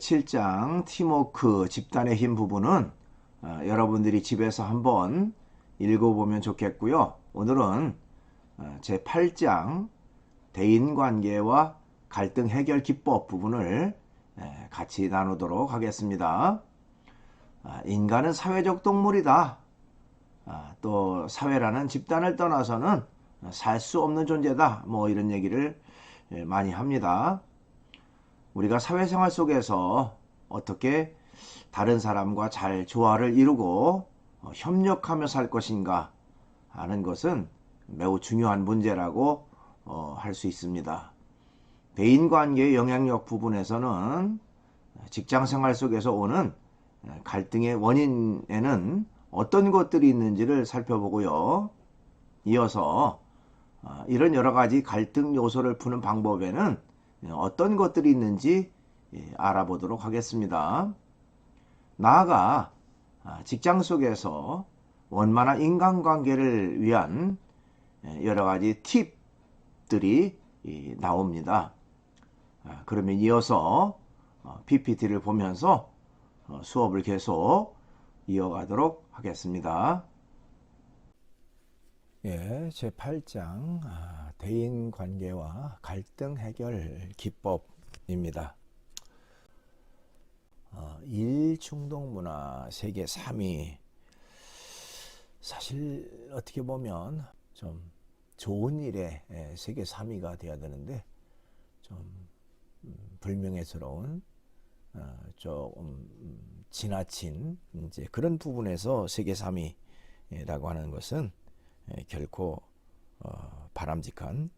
제7장 팀워크 집단의 힘 부분은 어, 여러분들이 집에서 한번 읽어보면 좋겠고요. 오늘은 어, 제 8장 대인관계와 갈등 해결 기법 부분을 에, 같이 나누도록 하겠습니다. 아, 인간은 사회적 동물이다. 아, 또 사회라는 집단을 떠나서는 살 수 없는 존재다. 뭐 이런 얘기를 예, 많이 합니다. 우리가 사회생활 속에서 어떻게 다른 사람과 잘 조화를 이루고 어, 협력하며 살 것인가 하는 것은 매우 중요한 문제라고 어, 할 수 있습니다. 대인관계의 영향력 부분에서는 직장 생활 속에서 오는 갈등의 원인에는 어떤 것들이 있는지를 살펴보고요. 이어서 어, 이런 여러 가지 갈등 요소를 푸는 방법에는 어떤 것들이 있는지 예, 알아보도록 하겠습니다. 나아가 아, 직장 속에서 원만한 인간관계를 위한 예, 여러 가지 팁들이 나옵니다. 아, 그러면 이어서 어, PPT를 보면서 어, 수업을 계속 이어가도록 하겠습니다. 예, 제 8장 아, 대인 관계와 갈등 해결 기법입니다. 어, 일중동 문화 세계 3위 사실 어떻게 보면 좀 좋은 일에 예, 세계 3위가 돼야 되는데 좀 음, 불명예스러운 어, 조금 음, 지나친 이제 그런 부분에서 세계 3위라고 하는 것은 예, 결코 어, 바람직한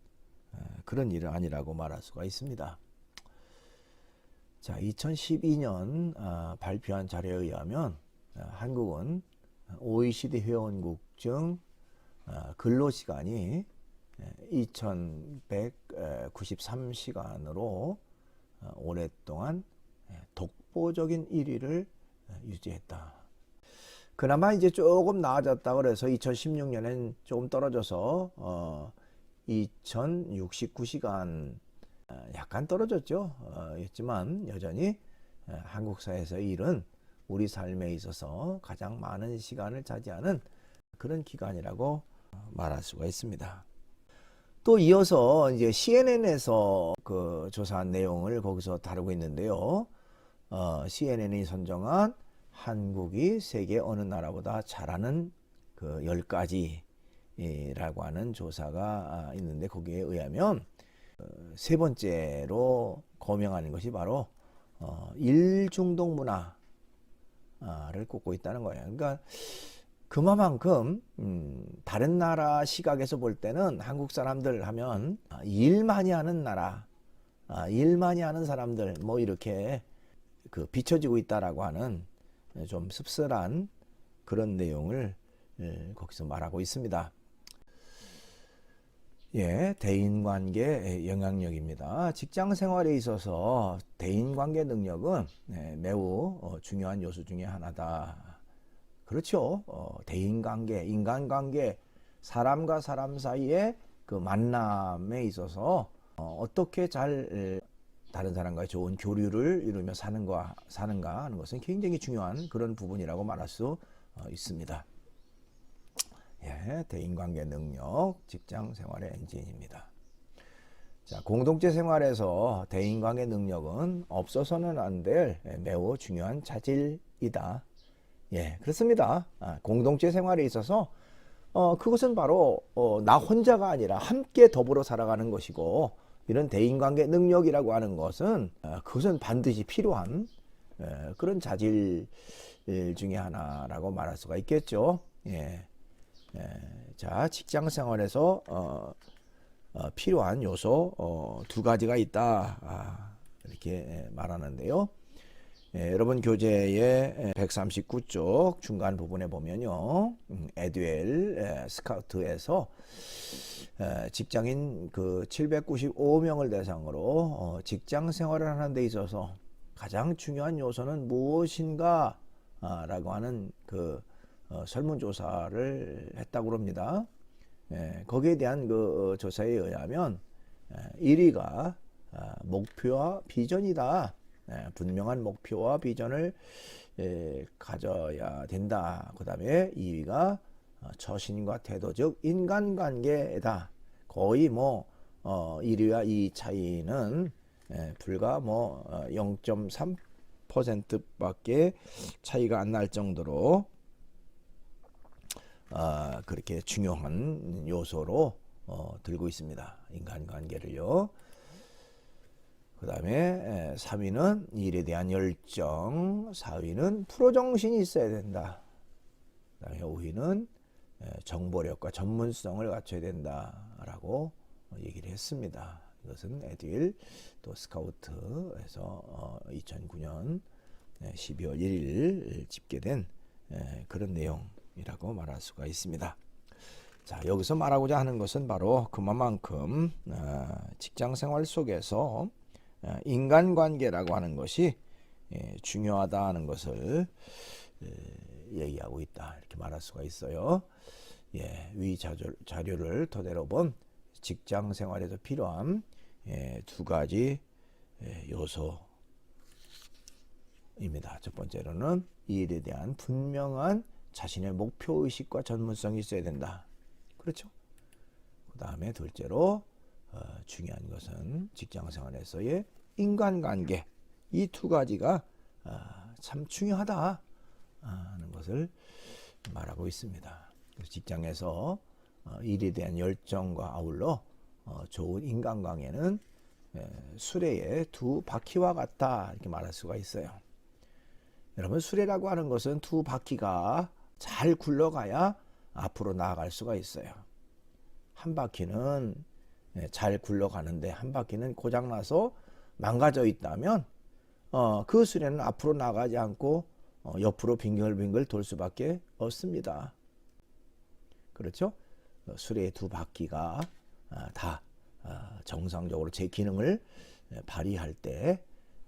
어, 그런 일은 아니라고 말할 수가 있습니다. 자, 2012년 아, 발표한 자료에 의하면 아, 한국은 OECD 회원국 중 아, 근로시간이 2193시간으로 오랫동안 독보적인 1위를 유지했다. 그나마 이제 조금 나아졌다 그래서 2016년엔 조금 떨어져서 어 2069시간 어, 약간 떨어졌죠. 어, 였지만 여전히 어, 한국 사회에서 일은 우리 삶에 있어서 가장 많은 시간을 차지하는 그런 기간이라고 말할 수가 있습니다. 또 이어서 이제 CNN에서 그 조사한 내용을 거기서 다루고 있는데요. 어, CNN이 선정한 한국이 세계 어느 나라보다 잘하는 그 10가지라고 하는 조사가 아, 있는데 거기에 의하면 어, 세 번째로 거명하는 것이 바로 어, 일중동 문화를 꼽고 있다는 거예요. 그러니까 그만큼 음, 다른 나라 시각에서 볼 때는 한국 사람들 하면 일 많이 하는 나라, 아, 일 많이 하는 사람들 뭐 이렇게 그 비춰지고 있다라고 하는 예, 좀 씁쓸한 그런 내용을 예, 거기서 말하고 있습니다. 예, 대인 관계 영향력입니다. 직장 생활에 있어서 대인 관계 능력은 네, 매우 어, 중요한 요소 중의 하나다. 그렇죠. 어, 대인 관계, 인간 관계, 사람과 사람 사이의 그 만남에 있어서 어, 어떻게 잘 다른 사람과의 좋은 교류를 이루며 사는가, 사는가 하는 것은 굉장히 중요한 그런 부분이라고 말할 수 어, 있습니다. 예, 대인관계 능력, 직장 생활의 엔진입니다. 자, 공동체 생활에서 대인관계 능력은 없어서는 안 될 매우 중요한 자질이다. 예, 그렇습니다. 아, 공동체 생활에 있어서 어, 그것은 바로 어, 나 혼자가 아니라 함께 더불어 살아가는 것이고 이런 대인관계 능력이라고 하는 것은 어, 그것은 반드시 필요한 그런 자질 중의 하나라고 말할 수가 있겠죠. 예. 자, 직장 생활에서 어, 어, 필요한 요소 어, 두 가지가 있다 아, 이렇게 말하는데요. 예, 여러분 교재의 139쪽 중간 부분에 보면요, 음, 에듀엘 에, 스카우트에서 직장인 그 795명을 대상으로 어, 직장 생활을 하는 데 있어서 가장 중요한 요소는 무엇인가 라고 하는 그 어, 설문조사를 했다고 합니다. 예, 거기에 대한 그 어, 조사에 의하면 1위가 아, 목표와 비전이다. 예, 분명한 목표와 비전을 예, 가져야 된다. 그 다음에 2위가 어, 처신과 태도적 인간관계다. 거의 뭐 어, 1위와 2위 차이는 예, 불과 뭐 어, 0.3%밖에 차이가 안 날 정도로 아, 그렇게 중요한 요소로 어, 들고 있습니다. 인간관계를요. 그 다음에 3위는 일에 대한 열정, 4위는 프로 정신이 있어야 된다. 그 다음에 5위는 정보력과 전문성을 갖춰야 된다라고 얘기를 했습니다. 이것은 에듀윌 또 스카우트에서 2009년 12월 1일 집계된 에, 그런 내용이라고 말할 수가 있습니다. 자, 여기서 말하고자 하는 것은 바로 그만큼 어, 직장 생활 속에서 어, 인간관계라고 하는 것이 예, 중요하다 하는 것을 에, 얘기하고 있다 이렇게 말할 수가 있어요. 예, 위 자료, 자료 를 토대로 본 직장 생활에서 필요한 예, 두 가지 예, 요소입니다. 첫 번째로는 이 일에 대한 분명한 자신의 목표 의식과 전문성이 있어야 된다. 그렇죠? 그 다음에 둘째로 어, 중요한 것은 직장 생활에서의 인간관계 이 두 가지가 어, 참 중요하다 하는 것을 말하고 있습니다. 직장에서 어, 일에 대한 열정과 아울러 어, 좋은 인간관계는 에, 수레의 두 바퀴와 같다 이렇게 말할 수가 있어요. 여러분 수레라고 하는 것은 두 바퀴가 잘 굴러가야 앞으로 나아갈 수가 있어요. 한 바퀴는 예, 잘 굴러가는데 한 바퀴는 고장나서 망가져 있다면 어, 그 수레는 앞으로 나가지 않고 어, 옆으로 빙글빙글 돌 수밖에 없습니다. 그렇죠? 어, 수레의 두 바퀴가 아, 다 아, 정상적으로 제 기능을 예, 발휘할 때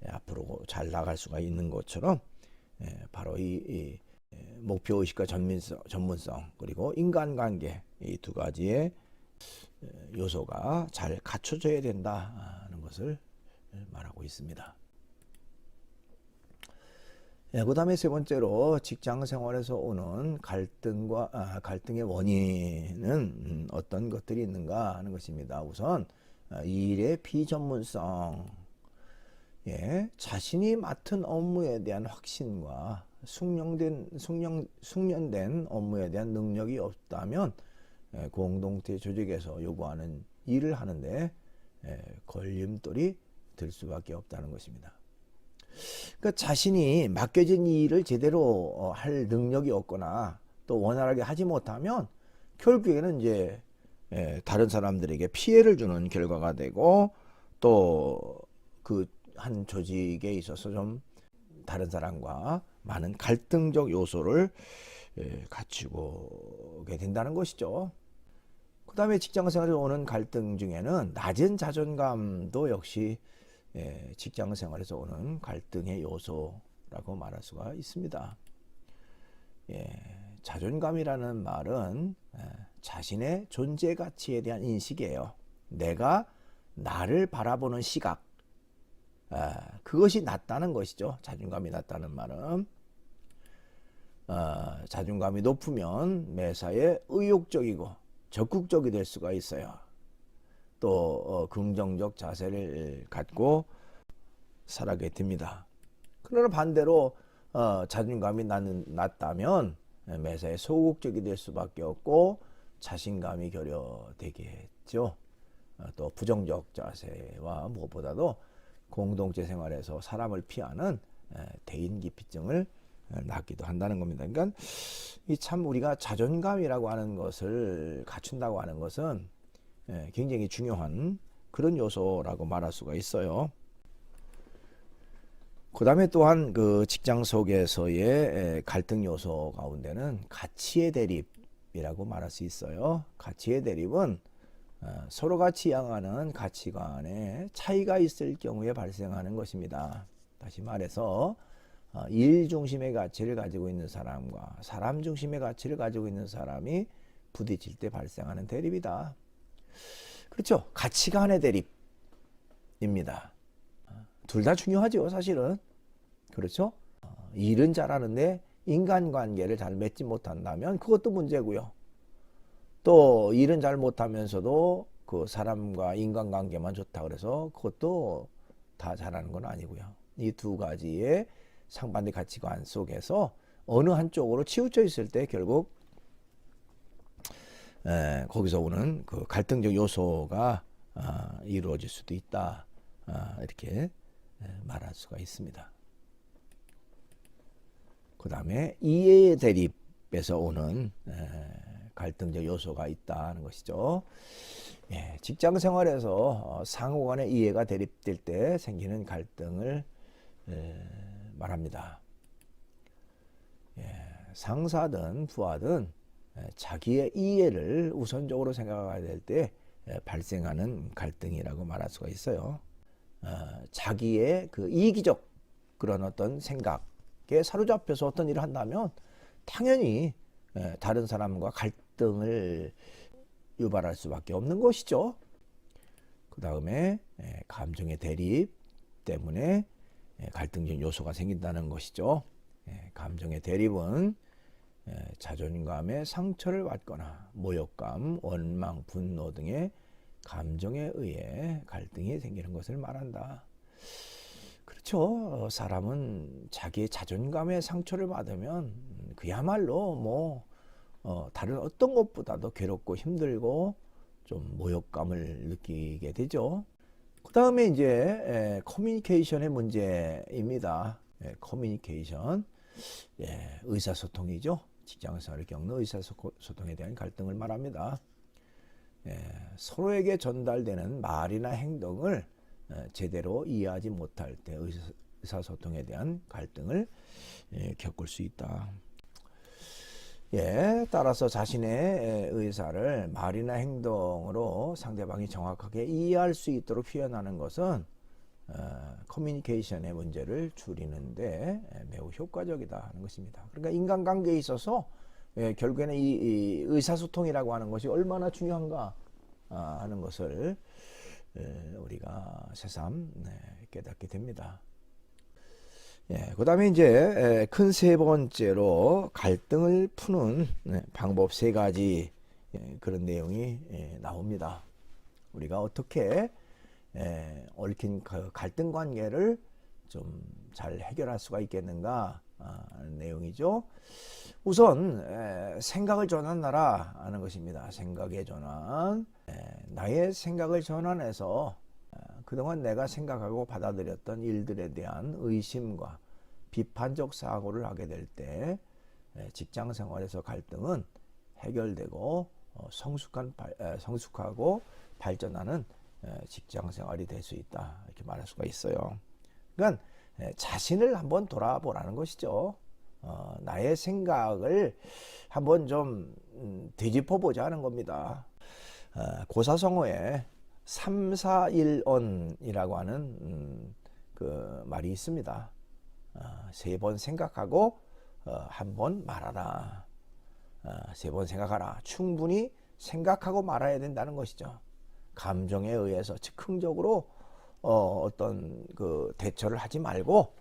예, 앞으로 잘 나갈 수가 있는 것처럼 예, 바로 이, 목표 의식과 전문성 그리고 인간관계 이 두 가지의 예, 요소가 잘 갖춰져야 된다는 것을 말하고 있습니다. 예, 그다음에 세 번째로 직장 생활에서 오는 갈등과 아, 갈등의 원인은 음, 어떤 것들이 있는가 하는 것입니다. 우선 아, 일의 비전문성, 예, 자신이 맡은 업무에 대한 확신과 숙련된 숙련 숙련된 업무에 대한 능력이 없다면 예, 공동체 조직에서 요구하는 일을 하는데 예, 걸림돌이 될 수밖에 없다는 것입니다. 그러니까 자신이 맡겨진 일을 제대로 어, 할 능력이 없거나 또 원활하게 하지 못하면 결국에는 이제 예, 다른 사람들에게 피해를 주는 결과가 되고 또 그 한 조직에 있어서 좀 다른 사람과 많은 갈등적 요소를 예, 갖추게 된다는 것이죠. 그 다음에 직장 생활에 오는 갈등 중에는 낮은 자존감도 역시 예, 직장 생활에서 오는 갈등의 요소라고 말할 수가 있습니다. 예, 자존감이라는 말은 예, 자신의 존재 가치에 대한 인식이에요. 내가 나를 바라보는 시각, 아, 그것이 낮다는 것이죠. 자존감이 낮다는 말은. 어, 자존감이 높으면 매사에 의욕적이고 적극적이 될 수가 있어요. 또 어, 긍정적 자세를 갖고 살아게 됩니다. 그러나 반대로 어, 자존감이 나는, 낮다면 매사에 소극적이 될 수밖에 없고 자신감이 결여되겠죠. 어, 또 부정적 자세와 무엇보다도 공동체 생활에서 사람을 피하는 에, 대인기피증을 에, 낳기도 한다는 겁니다. 그러니까 이 참 우리가 자존감이라고 하는 것을 갖춘다고 하는 것은 예, 굉장히 중요한 그런 요소라고 말할 수가 있어요. 그 다음에 또한 그 직장 속에서의 에, 갈등 요소 가운데는 가치의 대립이라고 말할 수 있어요. 가치의 대립은 어, 서로가 지향하는 가치관에 차이가 있을 경우에 발생하는 것입니다. 다시 말해서 어, 일 중심의 가치를 가지고 있는 사람과 사람 중심의 가치를 가지고 있는 사람이 부딪힐 때 발생하는 대립이다. 그렇죠. 가치관의 대립입니다. 둘 다 중요하죠, 사실은. 그렇죠? 어, 일은 잘하는데 인간관계를 잘 맺지 못한다면 그것도 문제고요. 또 일은 잘 못하면서도 그 사람과 인간관계만 좋다 그래서 그것도 다 잘하는 건 아니고요. 이 두 가지의 상반된 가치관 속에서 어느 한쪽으로 치우쳐 있을 때 결국 에, 거기서 오는 그 갈등적 요소가 아, 이루어질 수도 있다. 아, 이렇게 에, 말할 수가 있습니다. 그 다음에 이해 대립에서 오는 에, 갈등적 요소가 있다는 것이죠. 예, 직장 생활에서 어, 상호 간의 이해가 대립될 때 생기는 갈등을 에, 말합니다. 예, 상사든 부하든 에, 자기의 이해를 우선적으로 생각해야 될 때 발생하는 갈등이라고 말할 수가 있어요. 어, 자기의 그 이기적 그런 어떤 생각에 사로잡혀서 어떤 일을 한다면 당연히 에, 다른 사람과 갈등을 유발할 수밖에 없는 것이죠. 그 다음에 감정의 대립 때문에 예, 갈등적 요소가 생긴다는 것이죠. 예, 감정의 대립은 예, 자존감에 상처를 받거나 모욕감, 원망, 분노 등의 감정에 의해 갈등이 생기는 것을 말한다. 그렇죠. 사람은 자기의 자존감에 상처를 받으면 그야말로 뭐 어, 다른 어떤 것보다도 괴롭고 힘들고 좀 모욕감을 느끼게 되죠. 그 다음에 이제 에, 커뮤니케이션의 문제입니다. 예, 커뮤니케이션, 예, 의사소통이죠. 직장생활을 겪는 의사소통에 대한 갈등을 말합니다. 예, 서로에게 전달되는 말이나 행동을 에, 제대로 이해하지 못할 때 의사소통에 대한 갈등을 예, 겪을 수 있다. 예, 따라서 자신의 의사를 말이나 행동으로 상대방이 정확하게 이해할 수 있도록 표현하는 것은 어, 커뮤니케이션의 문제를 줄이는데 매우 효과적이다 하는 것입니다. 그러니까 인간관계에 있어서 예, 결국에는 이, 이, 의사소통이라고 하는 것이 얼마나 중요한가 아, 하는 것을 에, 우리가 새삼 네, 깨닫게 됩니다. 예, 그 다음에 이제 큰 세 번째로 갈등을 푸는 네, 방법 세 가지 예, 그런 내용이 예, 나옵니다. 우리가 어떻게 예, 얽힌 그 갈등 관계를 좀 잘 해결할 수가 있겠는가 아, 하는 내용이죠. 우선 생각을 전환하라 하는 것입니다. 생각의 전환. 나의 생각을 전환해서 그동안 내가 생각하고 받아들였던 일들에 대한 의심과 비판적 사고를 하게 될 때 직장 생활에서 갈등은 해결되고 어, 성숙한 성숙하고 발전하는 직장 생활이 될 수 있다 이렇게 말할 수가 있어요. 그러니까 자신을 한번 돌아보라는 것이죠. 어, 나의 생각을 한번 좀 음, 되짚어 보자는 겁니다. 어, 고사성어에 341언이라고 하는 음, 그 말이 있습니다. 어, 세번 생각하고 어, 한번 말하라. 어, 세번 생각하라. 충분히 생각하고 말아야 된다는 것이죠. 감정에 의해서 즉흥적으로 어떤 그 대처를 하지 말고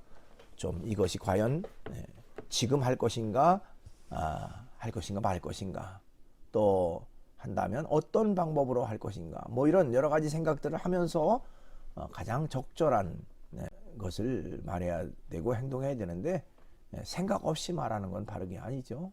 좀 이것이 과연 네, 지금 할 것인가 아, 할 것인가 말 것인가 또 한다면 어떤 방법으로 할 것인가 뭐 이런 여러 가지 생각들을 하면서 가장 적절한 네, 것을 말해야 되고 행동해야 되는데 네, 생각 없이 말하는 건 바른 게 아니죠.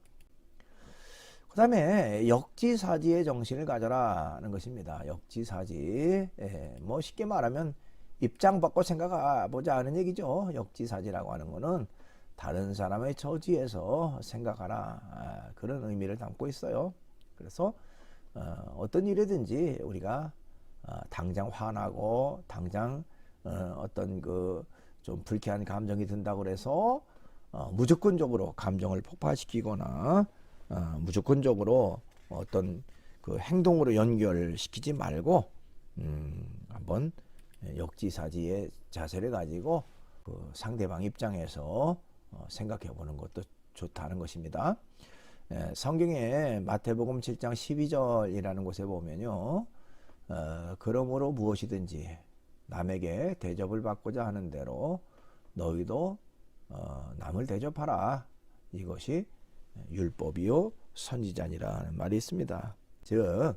그 다음에 역지사지의 정신을 가져라는 것입니다. 역지사지. 예, 뭐 쉽게 말하면 입장 바꿔 생각해보자 하는 얘기죠. 역지사지라고 하는 거는 다른 사람의 처지에서 생각하라. 아, 그런 의미를 담고 있어요. 그래서 어, 떤 일이든지 우리가 어, 당장 화나고 당장 어, 어떤 그 좀 불쾌한 감정이 든다고 그래서 어, 무조건적으로 감정을 폭발시키거나 어, 무조건적으로 어떤 그 행동으로 연결시키지 말고 음, 한번 역지사지의 자세를 가지고 그 상대방 입장에서 어, 생각해 보는 것도 좋다는 것입니다. 예, 성경에 마태복음 7장 12절이라는 곳에 보면요. 어, 그러므로 무엇이든지 남에게 대접을 받고자 하는 대로 너희도 어, 남을 대접하라. 이것이 율법이요 선지자니라는 말이 있습니다. 즉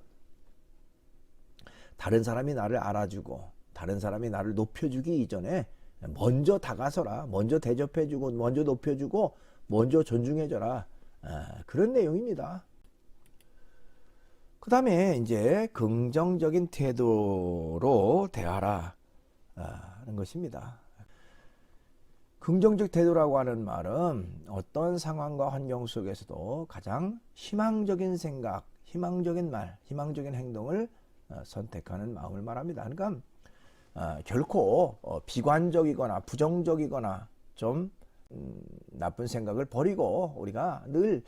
다른 사람이 나를 알아주고 다른 사람이 나를 높여주기 이전에 먼저 다가서라. 먼저 대접해주고 먼저 높여주고 먼저 존중해줘라. 아, 그런 내용입니다. 그 다음에 이제 긍정적인 태도로 대하라 하는 것입니다. 긍정적 태도라고 하는 말은 어떤 상황과 환경 속에서도 가장 희망적인 생각, 희망적인 말, 희망적인 행동을 어, 선택하는 마음을 말합니다. 그러니까 어, 결코 어, 비관적이거나 부정적이거나 좀 음, 나쁜 생각을 버리고 우리가 늘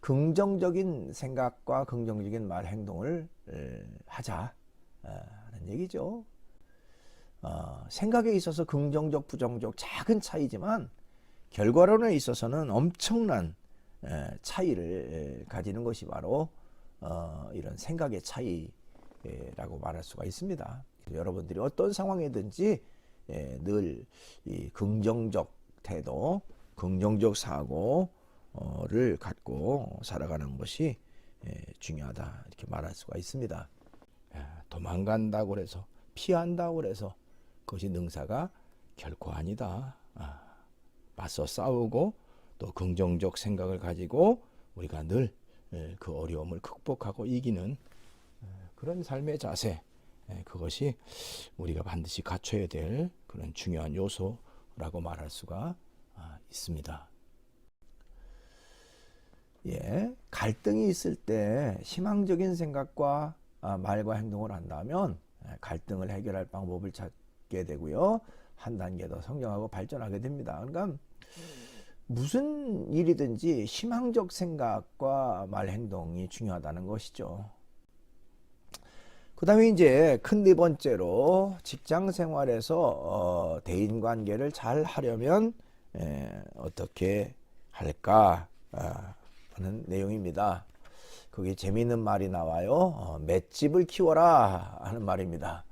긍정적인 생각과 긍정적인 말 행동을 에, 하자 어, 하는 얘기죠. 어, 생각에 있어서 긍정적 부정적 작은 차이지만 결과론에 있어서는 엄청난 에, 차이를 에, 가지는 것이 바로 어, 이런 생각의 차이라고 말할 수가 있습니다. 여러분들이 어떤 상황이든지 에, 늘이 긍정적 태도, 긍정적 사고를 갖고 살아가는 것이 에, 중요하다 이렇게 말할 수가 있습니다. 야, 도망간다고 그래서 피한다고 그래서 그것이 능사가 결코 아니다. 아, 맞서 싸우고 또 긍정적 생각을 가지고 우리가 늘 그 어려움을 극복하고 이기는 에, 그런 삶의 자세 에, 그것이 우리가 반드시 갖춰야 될 그런 중요한 요소 라고 말할 수가 아, 있습니다. 예, 갈등이 있을 때 희망적인 생각과 아, 말과 행동을 한다면 예, 갈등을 해결할 방법을 찾게 되고요. 한 단계 더 성장하고 발전하게 됩니다. 그러니까 무슨 일이든지 희망적 생각과 말 행동이 중요하다는 것이죠. 그 다음에 이제 큰 네 번째로 직장 생활에서 어, 대인 관계를 잘 하려면 에, 어떻게 할까 아, 하는 내용입니다. 거기 재미있는 말이 나와요. 어, 맷집을 키워라 하는 말입니다.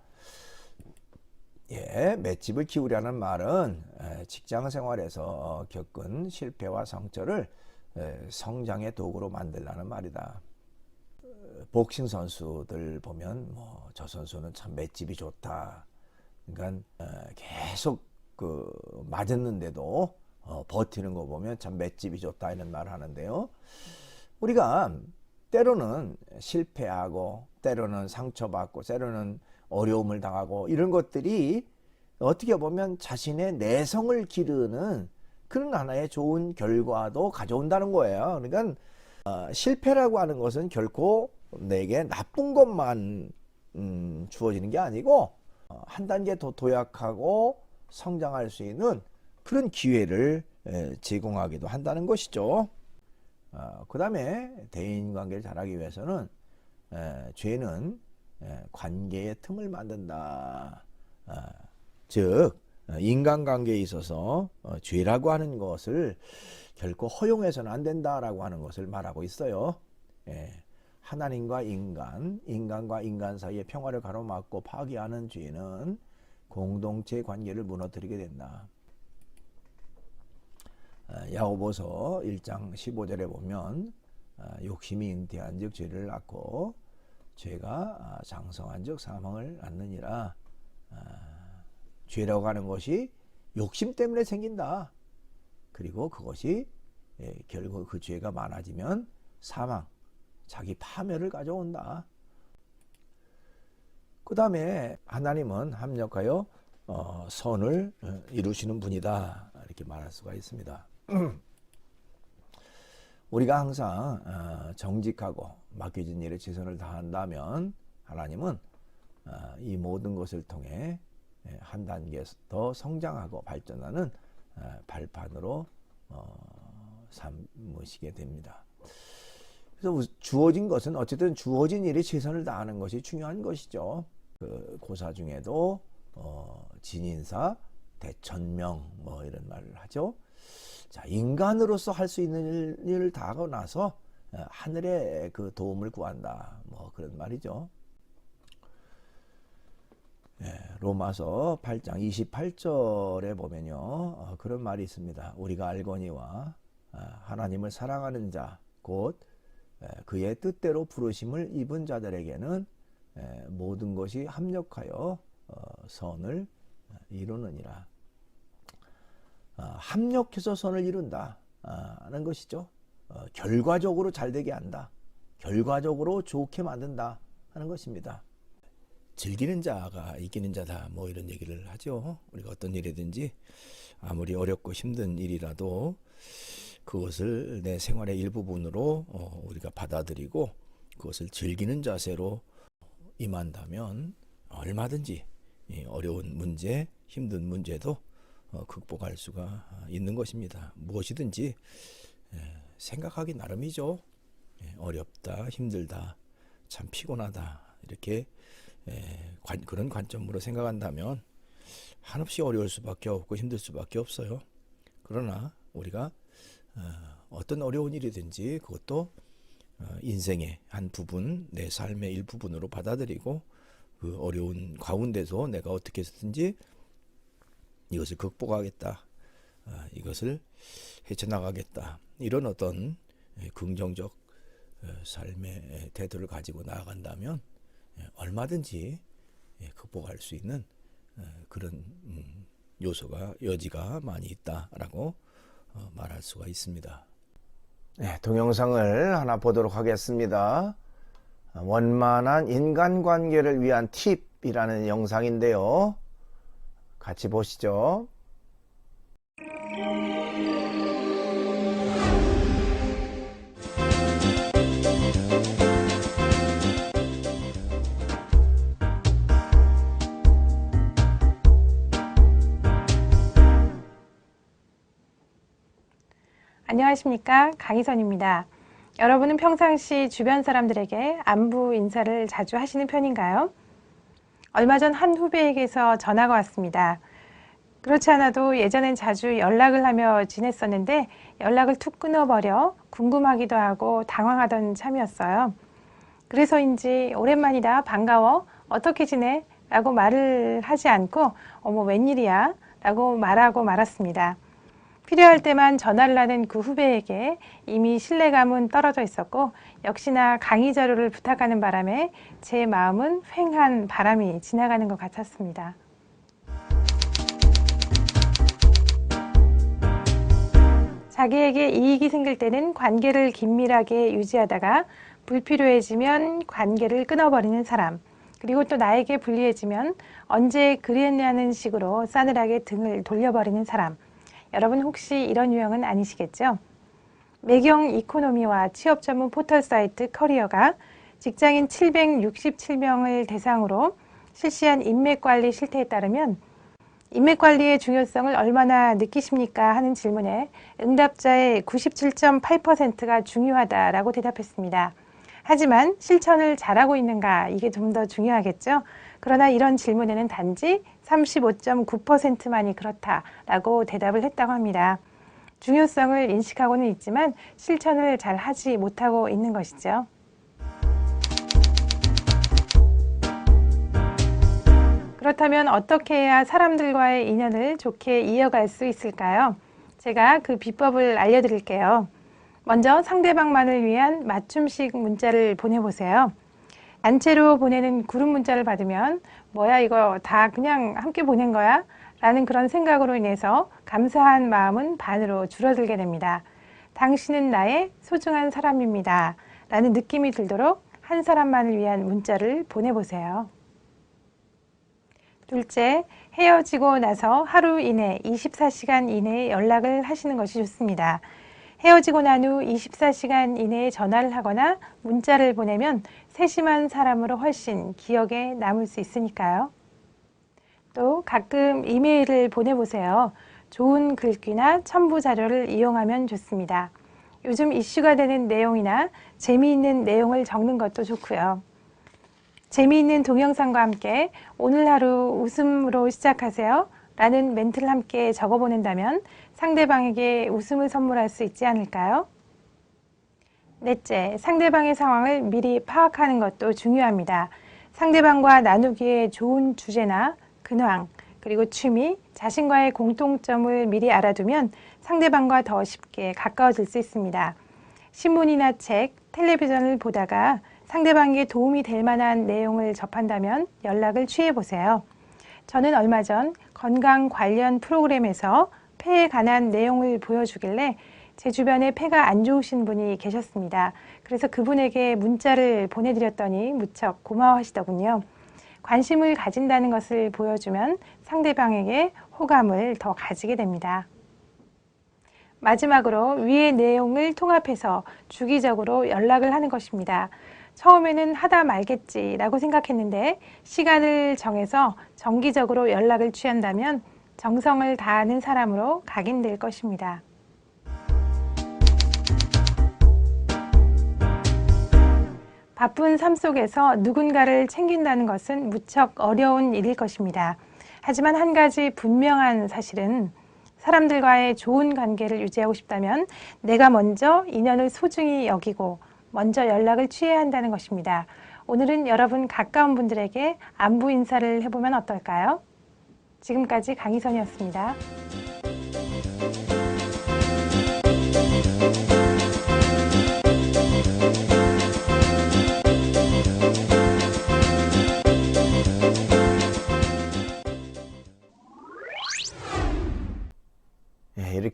예, 맷집을 키우려는 말은 에, 직장 생활에서 어, 겪은 실패와 상처를 에, 성장의 도구로 만들라는 말이다. 어, 복싱 선수들 보면 뭐 저 선수는 참 맷집이 좋다. 그러니까 어, 계속 그 맞았는데도 어, 버티는 거 보면 참 맷집이 좋다 이런 말을 하는데요. 우리가 때로는 실패하고 때로는 상처받고 때로는 어려움을 당하고 이런 것들이 어떻게 보면 자신의 내성을 기르는 그런 하나의 좋은 결과도 가져온다는 거예요. 그러니까 어, 실패라고 하는 것은 결코 내게 나쁜 것만 음, 주어지는 게 아니고 어, 한 단계 더 도약하고 성장할 수 있는 그런 기회를 에, 제공하기도 한다는 것이죠. 어, 그 다음에 대인 관계를 잘하기 위해서는 에, 죄는 에, 관계의 틈을 만든다. 어, 즉 어, 인간관계에 있어서 어, 죄라고 하는 것을 결코 허용해서는 안 된다라고 하는 것을 말하고 있어요. 예. 하나님과 인간, 인간과 인간 사이의 평화를 가로막고 파괴하는 죄는 공동체 관계를 무너뜨리게 된다. 어, 야고보서 1장 15절에 보면 어, 욕심이 잉태한 즉 죄를 낳고 죄가 아, 장성한 즉 사망을 낳느니라. 아, 죄라고 하는 것이 욕심 때문에 생긴다. 그리고 그것이 예, 결국 그 죄가 많아지면 사망, 자기 파멸을 가져온다. 그 다음에 하나님은 합력하여 어, 선을 어, 이루시는 분이다. 이렇게 말할 수가 있습니다. 우리가 항상 어, 정직하고 맡겨진 일에 최선을 다한다면 하나님은 어, 이 모든 것을 통해 예, 한 단계 더 성장하고 발전하는 어, 발판으로 삼으시게 됩니다. 그래서 주어진 것은 어쨌든 주어진 일에 최선을 다하는 것이 중요한 것이죠. 그 고사 중에도 진인사, 대천명 뭐 이런 말을 하죠. 자, 인간으로서 할 수 있는 일을 다 하고 나서 어, 하늘의 그 도움을 구한다. 뭐 그런 말이죠. 예, 로마서 8장 28절에 보면요. 어, 그런 말이 있습니다. 우리가 알거니와 아, 하나님을 사랑하는 자, 곧 예, 그의 뜻대로 부르심을 입은 자들에게는 예, 모든 것이 합력하여 어, 선을 이루느니라. 아, 합력해서 선을 이룬다 하는 것이죠. 어, 결과적으로 잘 되게 한다. 결과적으로 좋게 만든다 하는 것입니다. 즐기는 자가 이기는 자다 뭐 이런 얘기를 하죠. 우리가 어떤 일이든지 아무리 어렵고 힘든 일이라도 그것을 내 생활의 일부분으로 어, 우리가 받아들이고 그것을 즐기는 자세로 임한다면 얼마든지 이 어려운 문제, 힘든 문제도 어, 극복할 수가 있는 것입니다. 무엇이든지 예, 생각하기 나름이죠. 예, 어렵다, 힘들다, 참 피곤하다 이렇게 예, 관, 그런 관점으로 생각한다면 한없이 어려울 수밖에 없고 힘들 수밖에 없어요. 그러나 우리가 어, 떤 어려운 일이든지 그것도 어, 인생의 한 부분, 내 삶의 일부분으로 받아들이고 그 어려운 가운데서 내가 어떻게 해서든지 이것을 극복하겠다. 어, 이것을 헤쳐나가겠다. 이런 어떤 예, 긍정적 어, 삶의 태도를 가지고 나아간다면 예, 얼마든지 예, 극복할 수 있는 어, 그런 음, 요소가 여지가 많이 있다라고 어, 말할 수가 있습니다. 네, 동영상을 하나 보도록 하겠습니다. 원만한 인간관계를 위한 팁이라는 영상인데요. 같이 보시죠. 안녕하십니까 강희선입니다. 여러분은 평상시 주변 사람들에게 안부 인사를 자주 하시는 편인가요? 얼마 전 한 후배에게서 전화가 왔습니다. 그렇지 않아도 예전엔 자주 연락을 하며 지냈었는데 연락을 툭 끊어버려 궁금하기도 하고 당황하던 참이었어요. 그래서인지 오랜만이다 반가워 어떻게 지내? 라고 말을 하지 않고 어머 웬일이야? 라고 말하고 말았습니다. 필요할 때만 전화를 하는 그 후배에게 이미 신뢰감은 떨어져 있었고 역시나 강의 자료를 부탁하는 바람에 제 마음은 휑한 바람이 지나가는 것 같았습니다. 자기에게 이익이 생길 때는 관계를 긴밀하게 유지하다가 불필요해지면 관계를 끊어버리는 사람 그리고 또 나에게 불리해지면 언제 그랬냐는 식으로 싸늘하게 등을 돌려버리는 사람 여러분 혹시 이런 유형은 아니시겠죠? 매경 이코노미와 취업 전문 포털 사이트 커리어가 직장인 767명을 대상으로 실시한 인맥 관리 실태에 따르면 인맥 관리의 중요성을 얼마나 느끼십니까? 하는 질문에 응답자의 97.8%가 중요하다라고 대답했습니다. 하지만 실천을 잘하고 있는가? 이게 좀 더 중요하겠죠? 그러나 이런 질문에는 단지 35.9%만이 그렇다라고 대답을 했다고 합니다. 중요성을 인식하고는 있지만 실천을 잘 하지 못하고 있는 것이죠. 그렇다면 어떻게 해야 사람들과의 인연을 좋게 이어갈 수 있을까요? 제가 그 비법을 알려드릴게요. 먼저 상대방만을 위한 맞춤식 문자를 보내보세요. 단체로 보내는 그룹 문자를 받으면 뭐야 이거 다 그냥 함께 보낸 거야? 라는 그런 생각으로 인해서 감사한 마음은 반으로 줄어들게 됩니다. 당신은 나의 소중한 사람입니다. 라는 느낌이 들도록 한 사람만을 위한 문자를 보내보세요. 둘째, 헤어지고 나서 하루 이내 24시간 이내에 연락을 하시는 것이 좋습니다. 헤어지고 난 후 24시간 이내에 전화를 하거나 문자를 보내면 세심한 사람으로 훨씬 기억에 남을 수 있으니까요. 또 가끔 이메일을 보내보세요. 좋은 글귀나 첨부 자료를 이용하면 좋습니다. 요즘 이슈가 되는 내용이나 재미있는 내용을 적는 것도 좋고요. 재미있는 동영상과 함께 오늘 하루 웃음으로 시작하세요. 라는 멘트를 함께 적어 보낸다면 상대방에게 웃음을 선물할 수 있지 않을까요? 넷째, 상대방의 상황을 미리 파악하는 것도 중요합니다. 상대방과 나누기에 좋은 주제나 근황, 그리고 취미, 자신과의 공통점을 미리 알아두면 상대방과 더 쉽게 가까워질 수 있습니다. 신문이나 책, 텔레비전을 보다가 상대방에게 도움이 될 만한 내용을 접한다면 연락을 취해 보세요. 저는 얼마 전 건강 관련 프로그램에서 폐에 관한 내용을 보여주길래 제 주변에 폐가 안 좋으신 분이 계셨습니다. 그래서 그분에게 문자를 보내드렸더니 무척 고마워하시더군요. 관심을 가진다는 것을 보여주면 상대방에게 호감을 더 가지게 됩니다. 마지막으로 위의 내용을 통합해서 주기적으로 연락을 하는 것입니다. 처음에는 하다 말겠지라고 생각했는데 시간을 정해서 정기적으로 연락을 취한다면 정성을 다하는 사람으로 각인될 것입니다. 바쁜 삶 속에서 누군가를 챙긴다는 것은 무척 어려운 일일 것입니다. 하지만 한 가지 분명한 사실은 사람들과의 좋은 관계를 유지하고 싶다면 내가 먼저 인연을 소중히 여기고 먼저 연락을 취해야 한다는 것입니다. 오늘은 여러분 가까운 분들에게 안부 인사를 해보면 어떨까요? 지금까지 강희선이었습니다.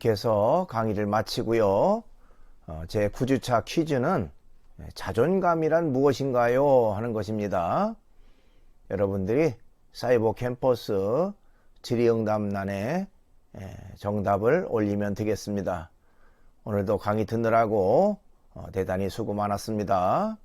이렇게 해서 강의를 마치고요. 어, 제 9주차 퀴즈는 예, 자존감이란 무엇인가요? 하는 것입니다. 여러분들이 사이버 캠퍼스 질의응답란에 예, 정답을 올리면 되겠습니다. 오늘도 강의 듣느라고 어, 대단히 수고 많았습니다.